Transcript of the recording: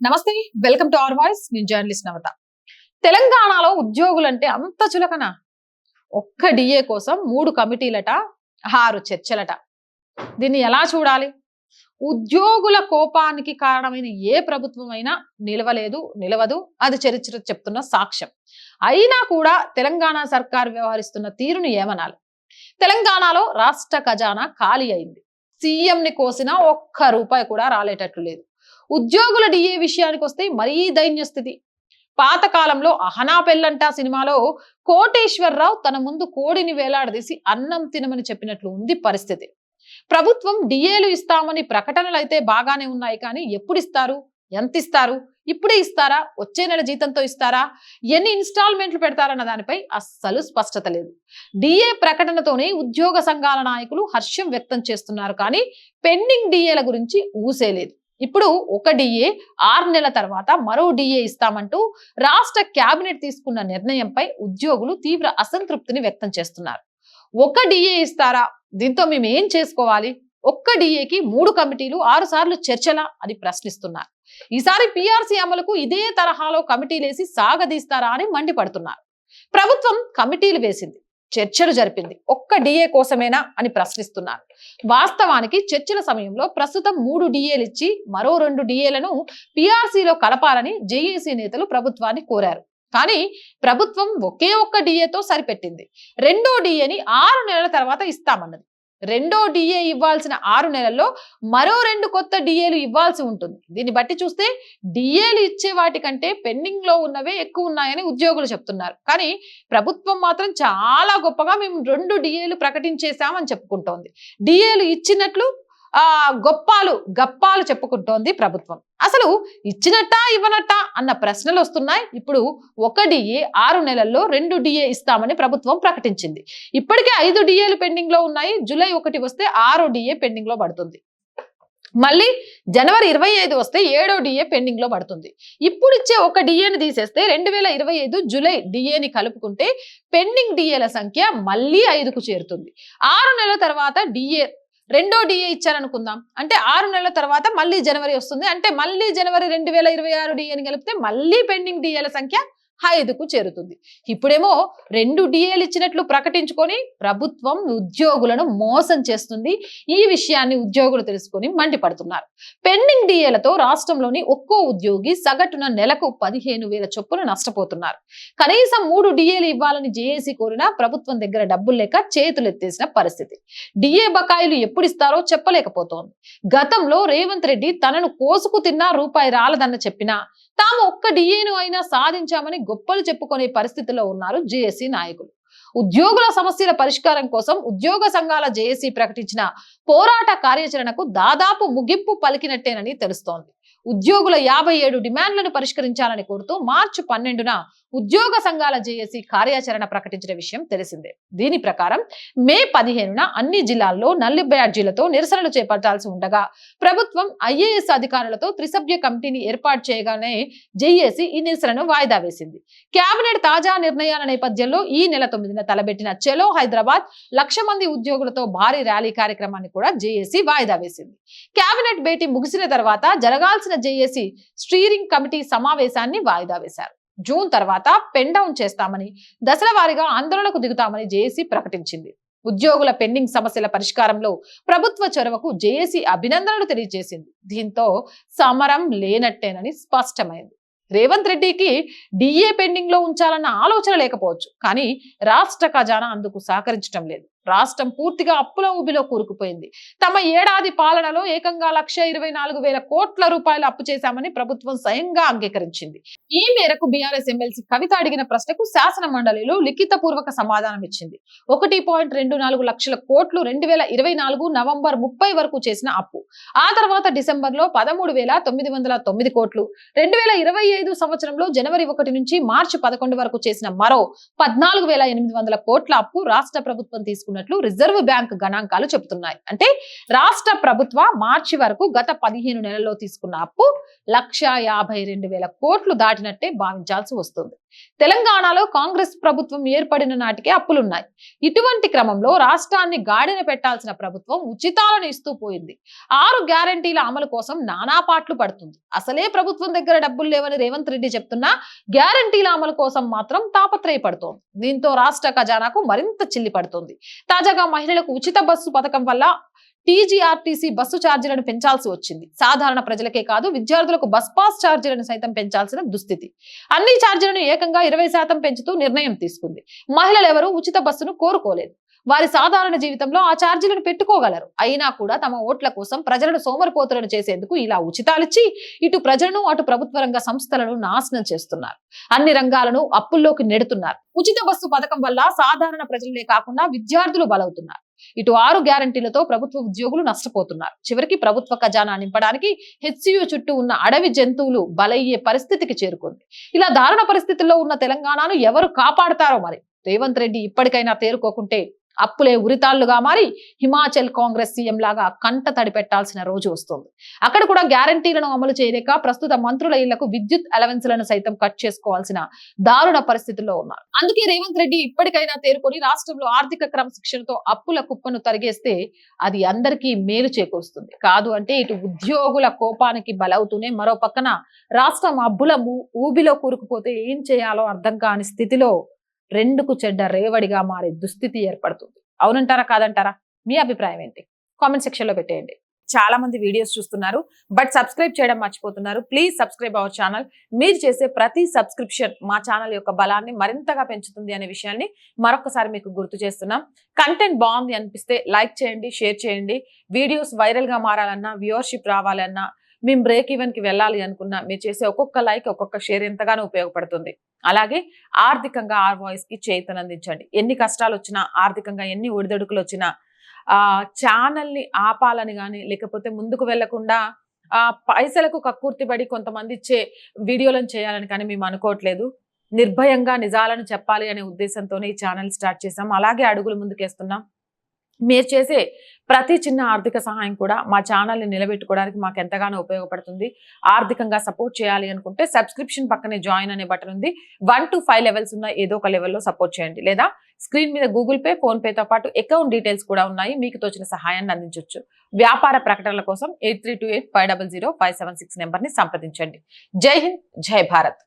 నమస్తే welcome to our voice. నేను journalist నవత. తెలంగాణలో ఉద్యోగులంటే అంత చులకన. ఒక్క డిఏ కోసం మూడు కమిటీలట ఆరు చర్చలట. దీన్ని ఎలా చూడాలి? ఉద్యోగుల కోపానికి కారణమైన ఏ ప్రభుత్వం అయినా నిలవలేదు నిలవదు అది చరిత్ర చెప్తున్న సాక్ష్యం. అయినా కూడా తెలంగాణ సర్కార్ వ్యవహరిస్తున్న తీరుని ఏమనాలి? తెలంగాణలో రాష్ట్ర ఖజానా ఖాళీ అయింది. సీఎంని కోసినా ఒక్క రూపాయి కూడా రాలేటట్లు లేదు. ఉద్యోగుల డిఏ విషయానికి వస్తే మరీ దైన్య స్థితి పాతకాలంలో అహనా పెళ్ళంట సినిమాలో కోటేశ్వరరావు తన ముందు కోడిని వేలాడదీసి అన్నం తినమని చెప్పినట్లు ఉంది పరిస్థితి. ప్రభుత్వం డిఏలు ఇస్తామని ప్రకటనలు అయితే బాగానే ఉన్నాయి కానీ ఎప్పుడు ఇస్తారు ఎంత ఇస్తారు ఇప్పుడే ఇస్తారా? వచ్చే నెల జీతంతో ఇస్తారా? ఎన్ని ఇన్స్టాల్మెంట్లు పెడతారన్న దానిపై అస్సలు స్పష్టత లేదు. డిఏ ప్రకటనతోనే ఉద్యోగ సంఘాల నాయకులు హర్షం వ్యక్తం చేస్తున్నారు కానీ పెండింగ్ డిఏల గురించి ఊసేలేదు ఇప్పుడు ఒక డిఏ ఆరు నెలల తర్వాత మరో డిఏ ఇస్తామంటూ రాష్ట్ర కేబినెట్ తీసుకున్న నిర్ణయంపై ఉద్యోగులు తీవ్ర అసంతృప్తిని వ్యక్తం చేస్తున్నారు. ఒక డిఏ ఇస్తారా? దీంతో మేము ఏం చేసుకోవాలి? ఒక్క డిఏకి మూడు కమిటీలు ఆరు సార్లు చర్చలా? అని ప్రశ్నిస్తున్నారు. ఈసారి పిఆర్సీ అమలుకు ఇదే తరహాలో కమిటీలేసి సాగదీస్తారా అని మండిపడుతున్నారు. ప్రభుత్వం కమిటీలు వేసింది. చర్చలు జరిపింది. ఒక్క డిఏ కోసమేనా అని ప్రశ్నిస్తున్నారు. వాస్తవానికి చర్చల సమయంలో ప్రస్తుతం మూడు డిఏలు ఇచ్చి మరో రెండు డిఏలను పిఆర్సీలో కలపాలని జేఏసీ నేతలు ప్రభుత్వాన్ని కోరారు. కానీ ప్రభుత్వం ఒకే ఒక్క డిఏతో సరిపెట్టింది. రెండో డిఏని ఆరు నెలల తర్వాత ఇస్తామన్నది. రెండో డిఏ ఇవ్వాల్సిన ఆరు నెలల్లో మరో రెండు కొత్త డిఏలు ఇవ్వాల్సి ఉంటుంది. దీన్ని బట్టి చూస్తే డిఏలు ఇచ్చే వాటికంటే పెండింగ్లో ఉన్నవే ఎక్కువ ఉన్నాయని ఉద్యోగులు చెప్తున్నారు. కానీ ప్రభుత్వం మాత్రం చాలా గొప్పగా మేము రెండు డిఏలు ప్రకటించేశామని చెప్పుకుంటోంది. డిఏలు ఇచ్చినట్లు గొప్పాలు గప్పాలు చెప్పుకుంటోంది ప్రభుత్వం. అసలు ఇచ్చినట్టా ఇవ్వనట్టా అన్న ప్రశ్నలు వస్తున్నాయి. ఇప్పుడు ఒక డిఏ ఆరు నెలల్లో రెండు డిఏ ఇస్తామని ప్రభుత్వం ప్రకటించింది. ఇప్పటికే ఐదు డిఏలు పెండింగ్లో ఉన్నాయి. జూలై ఒకటి వస్తే ఆరో డిఏ పెండింగ్లో పడుతుంది. మళ్ళీ జనవరి ఇరవై ఐదు వస్తే ఏడో డిఏ పెండింగ్లో పడుతుంది. ఇప్పుడు ఇచ్చే ఒక డిఏని తీసేస్తే రెండు వేల ఇరవై ఐదు జూలై డిఏని కలుపుకుంటే పెండింగ్ డిఏల సంఖ్య మళ్ళీ ఐదుకు చేరుతుంది. ఆరు నెలల తర్వాత డిఏ రెండో డిఏ ఇచ్చారనుకుందాం. అంటే ఆరు నెలల తర్వాత మళ్ళీ జనవరి వస్తుంది. అంటే మళ్ళీ జనవరి రెండు వేల ఇరవై ఆరు డిఏని కలిపితే మళ్ళీ పెండింగ్ డిఏల సంఖ్య ఐదుకు చేరుతుంది. ఇప్పుడేమో రెండు డిఏలు ఇచ్చినట్లు ప్రకటించుకొని ప్రభుత్వం ఉద్యోగులను మోసం చేస్తుంది. ఈ విషయాన్ని ఉద్యోగులు తెలుసుకొని మండిపడుతున్నారు. పెండింగ్ డిఏలతో రాష్ట్రంలోని ఒక్కో ఉద్యోగి సగటున నెలకు పదిహేను వేల చొప్పున నష్టపోతున్నారు. కనీసం మూడు డిఏలు ఇవ్వాలని జేఏసీ కోరినా ప్రభుత్వం దగ్గర డబ్బులు లేక చేతులు ఎత్తేసిన పరిస్థితి డిఏ బకాయిలు ఎప్పుడు ఇస్తారో చెప్పలేకపోతోంది. గతంలో రేవంత్ రెడ్డి తనను కోసుకు తిన్నా రూపాయి రాలదన్న చెప్పినా తాము ఒక్క డిఏను అయినా సాధించామని గొప్పలు చెప్పుకునే పరిస్థితిలో ఉన్నారు జేఏసీ నాయకులు. ఉద్యోగుల సమస్యల పరిష్కారం కోసం ఉద్యోగ సంఘాల జేఏసీ ప్రకటించిన పోరాట కార్యాచరణకు దాదాపు ముగింపు పలికినట్టేనని తెలుస్తోంది. ఉద్యోగుల యాభై ఏడు డిమాండ్లను పరిష్కరించాలని కోరుతూ మార్చి పన్నెండున ఉద్యోగ సంఘాల జేఏసీ కార్యాచరణ ప్రకటించిన విషయం తెలిసిందే. దీని ప్రకారం మే పదిహేనున అన్ని జిల్లాల్లో నల్లి బ్యాడ్జీలతో నిరసనలు చేపట్టాల్సి ఉండగా ప్రభుత్వం ఐఏఎస్ అధికారులతో త్రిసభ్య కమిటీని ఏర్పాటు చేయగానే జేఏసీ ఈ నిరసనను వాయిదా వేసింది. కేబినెట్ తాజా నిర్ణయాల నేపథ్యంలో ఈ నెల తొమ్మిదిన తలబెట్టిన చెలో హైదరాబాద్ లక్ష మంది ఉద్యోగులతో భారీ ర్యాలీ కార్యక్రమాన్ని కూడా జేఏసీ వాయిదా వేసింది. కేబినెట్ భేటీ ముగిసిన తర్వాత జరగాల్సిన జేఏసీ స్టీరింగ్ కమిటీ సమావేశాన్ని వాయిదా వేశారు. జూన్ తర్వాత పెన్ డౌన్ చేస్తామని దశల వారీగా ఆందోళనకు దిగుతామని జేఏసీ ప్రకటించింది. ఉద్యోగుల పెండింగ్ సమస్యల పరిష్కారంలో ప్రభుత్వ చొరవకు జేఏసీ అభినందనలు తెలియజేసింది. దీంతో సమరం లేనట్టేనని స్పష్టమైంది. రేవంత్ రెడ్డికి డిఏ పెండింగ్లో ఉంచాలన్న ఆలోచన లేకపోవచ్చు కానీ రాష్ట్ర ఖజానా అందుకు సహకరించడం లేదు. రాష్ట్రం పూర్తిగా అప్పుల ఊబిలో కూరుకుపోయింది. తమ ఏడాది పాలనలో ఏకంగా లక్ష ఇరవై నాలుగు వేల కోట్ల రూపాయలు అప్పు చేశామని ప్రభుత్వం స్వయంగా అంగీకరించింది. ఈ మేరకు బీఆర్ఎస్ ఎమ్మెల్సీ కవిత అడిగిన ప్రశ్నకు శాసన మండలిలో లిఖిత పూర్వక సమాధానం ఇచ్చింది. ఒకటి పాయింట్ రెండు నాలుగు లక్షల కోట్లు రెండు వేల ఇరవై నాలుగు నవంబర్ ముప్పై వరకు చేసిన అప్పు. ఆ తర్వాత డిసెంబర్లో పదమూడు వేల తొమ్మిది వందల తొమ్మిది కోట్లు రెండు వేల ఇరవై ఐదు సంవత్సరంలో జనవరి ఒకటి నుంచి మార్చి పదకొండు వరకు చేసిన మరో పద్నాలుగు వేల ఎనిమిది వందల కోట్ల అప్పు రాష్ట్ర ప్రభుత్వం తీసుకున్నట్లు రిజర్వ్ బ్యాంక్ గణాంకాలు చెబుతున్నాయి. అంటే రాష్ట్ర ప్రభుత్వ మార్చి వరకు గత పదిహేను నెలల్లో తీసుకున్న అప్పు లక్ష యాభై రెండు వేల కోట్లు దాటినట్టే భావించాల్సి వస్తుంది. తెలంగాణలో కాంగ్రెస్ ప్రభుత్వం ఏర్పడిన నాటికే అప్పులున్నాయి. ఇటువంటి క్రమంలో రాష్ట్రాన్ని గాడిన పెట్టాల్సిన ప్రభుత్వం ఉచితాలను ఇస్తూ పోయింది. ఆరు గ్యారంటీల అమలు కోసం నానా పాట్లు పడుతుంది. అసలే ప్రభుత్వం దగ్గర డబ్బులు లేవని రేవంత్ రెడ్డి చెప్తున్నా గ్యారంటీల అమలు కోసం మాత్రం తాపత్రయపడుతోంది. దీంతో రాష్ట్ర ఖజానాకు మరింత చిల్లి పడుతుంది. తాజాగా మహిళలకు ఉచిత బస్సు పథకం వల్ల టీజీఆర్టీసీ బస్సు ఛార్జీలను పెంచాల్సి వచ్చింది. సాధారణ ప్రజలకే కాదు విద్యార్థులకు బస్ పాస్ ఛార్జీలను సైతం పెంచాల్సిన దుస్థితి. అన్ని ఛార్జీలను ఏకంగా ఇరవై శాతం పెంచుతూ నిర్ణయం తీసుకుంది. మహిళలు ఎవరూ ఉచిత బస్సును కోరుకోలేదు. వారి సాధారణ జీవితంలో ఆ ఛార్జీలను పెట్టుకోగలరు. అయినా కూడా తమ ఓట్ల కోసం ప్రజలను సోమరిపోతులను చేసేందుకు ఇలా ఉచితాలిచ్చి ఇటు ప్రజలను అటు ప్రభుత్వ రంగ సంస్థలను నాశనం చేస్తున్నారు. అన్ని రంగాలను అప్పుల్లోకి నెడుతున్నారు. ఉచిత బస్సు పథకం వల్ల సాధారణ ప్రజలే కాకుండా విద్యార్థులు బలవుతున్నారు. ఇటు ఆరు గ్యారంటీలతో ప్రభుత్వ ఉద్యోగులు నష్టపోతున్నారు. చివరికి ప్రభుత్వ ఖజానా నింపడానికి హెచ్సియు చుట్టూ ఉన్న అడవి జంతువులు బలయ్యే పరిస్థితికి చేరుకుంది. ఇలా దారుణ పరిస్థితుల్లో ఉన్న తెలంగాణను ఎవరు కాపాడతారో మరి? రేవంత్ రెడ్డి ఇప్పటికైనా తేరుకోకుంటే అప్పులే ఉరితాళ్ళుగా మారి హిమాచల్ కాంగ్రెస్ సీఎం లాగా కంట తడిపెట్టాల్సిన రోజు వస్తుంది. అక్కడ కూడా గ్యారంటీలను అమలు చేయలేక ప్రస్తుత మంత్రుల ఇళ్ళకు విద్యుత్ అలవెన్స్లను సైతం కట్ చేసుకోవాల్సిన దారుణ పరిస్థితుల్లో ఉన్నారు. అందుకే రేవంత్ రెడ్డి ఇప్పటికైనా తేరుకొని రాష్ట్రంలో ఆర్థిక క్రమశిక్షణతో అప్పుల కుప్పను తరిగేస్తే అది అందరికీ మేలు చేకూరుస్తుంది. కాదు అంటే ఇటు ఉద్యోగుల కోపానికి బలవుతూనే మరో పక్కన రాష్ట్రం అబ్బుల ఊబిలో కూరుకుపోతే ఏం చేయాలో అర్థం కాని స్థితిలో రెండుకు చెడ్డ రేవడిగా మారే దుస్థితి ఏర్పడుతుంది. అవునంటారా కాదంటారా? మీ అభిప్రాయం ఏంటి? కామెంట్ సెక్షన్లో పెట్టేయండి. చాలా మంది వీడియోస్ చూస్తున్నారు బట్ సబ్స్క్రైబ్ చేయడం మర్చిపోతున్నారు. Please subscribe our channel. మీరు చేసే ప్రతి సబ్స్క్రిప్షన్ మా ఛానల్ యొక్క బలాన్ని మరింతగా పెంచుతుంది అనే విషయాన్ని మరొకసారి మీకు గుర్తు చేస్తున్నాం. కంటెంట్ బాగుంది అనిపిస్తే లైక్ చేయండి షేర్ చేయండి. వీడియోస్ వైరల్గా మారాలన్నా వ్యూవర్షిప్ రావాలన్నా మేము బ్రేక్ ఈవెన్కి వెళ్ళాలి అనుకున్నా మీరు చేసే ఒక్కొక్క లైక్ ఒక్కొక్క షేర్ ఎంతగానో ఉపయోగపడుతుంది. అలాగే ఆర్థికంగా ఆర్ వాయిస్కి చేతనందించండి ఎన్ని కష్టాలు వచ్చినా ఆర్థికంగా ఎన్ని ఒడిదొడుకులు వచ్చినా ఆ ఆపాలని కానీ లేకపోతే ముందుకు వెళ్ళకుండా ఆ పైసలకు కక్కుర్తిపడి కొంతమంది ఇచ్చే వీడియోలను చేయాలని కానీ మేము అనుకోవట్లేదు. నిర్భయంగా నిజాలను చెప్పాలి అనే ఉద్దేశంతోనే ఈ ఛానల్ స్టార్ట్ చేసాం అలాగే అడుగులు ముందుకేస్తున్నాం. మీరు చేసే ప్రతి చిన్న ఆర్థిక సహాయం కూడా మా ఛానల్ని నిలబెట్టుకోవడానికి మాకు ఎంతగానో ఉపయోగపడుతుంది. ఆర్థికంగా సపోర్ట్ చేయాలి అనుకుంటే సబ్స్క్రిప్షన్ పక్కనే జాయిన్ అనే బటన్ ఉంది. వన్ టు ఫైవ్ లెవెల్స్ ఉన్న ఏదో ఒక లెవెల్లో సపోర్ట్ చేయండి. లేదా స్క్రీన్ మీద గూగుల్ పే ఫోన్ పేతో పాటు అకౌంట్ డీటెయిల్స్ కూడా ఉన్నాయి. మీకు తోచిన సహాయాన్ని అందించవచ్చు వ్యాపార ప్రకటనల కోసం eight three two eight five double zero five seven six నెంబర్ని సంప్రదించండి. జై హింద్ జై భారత్.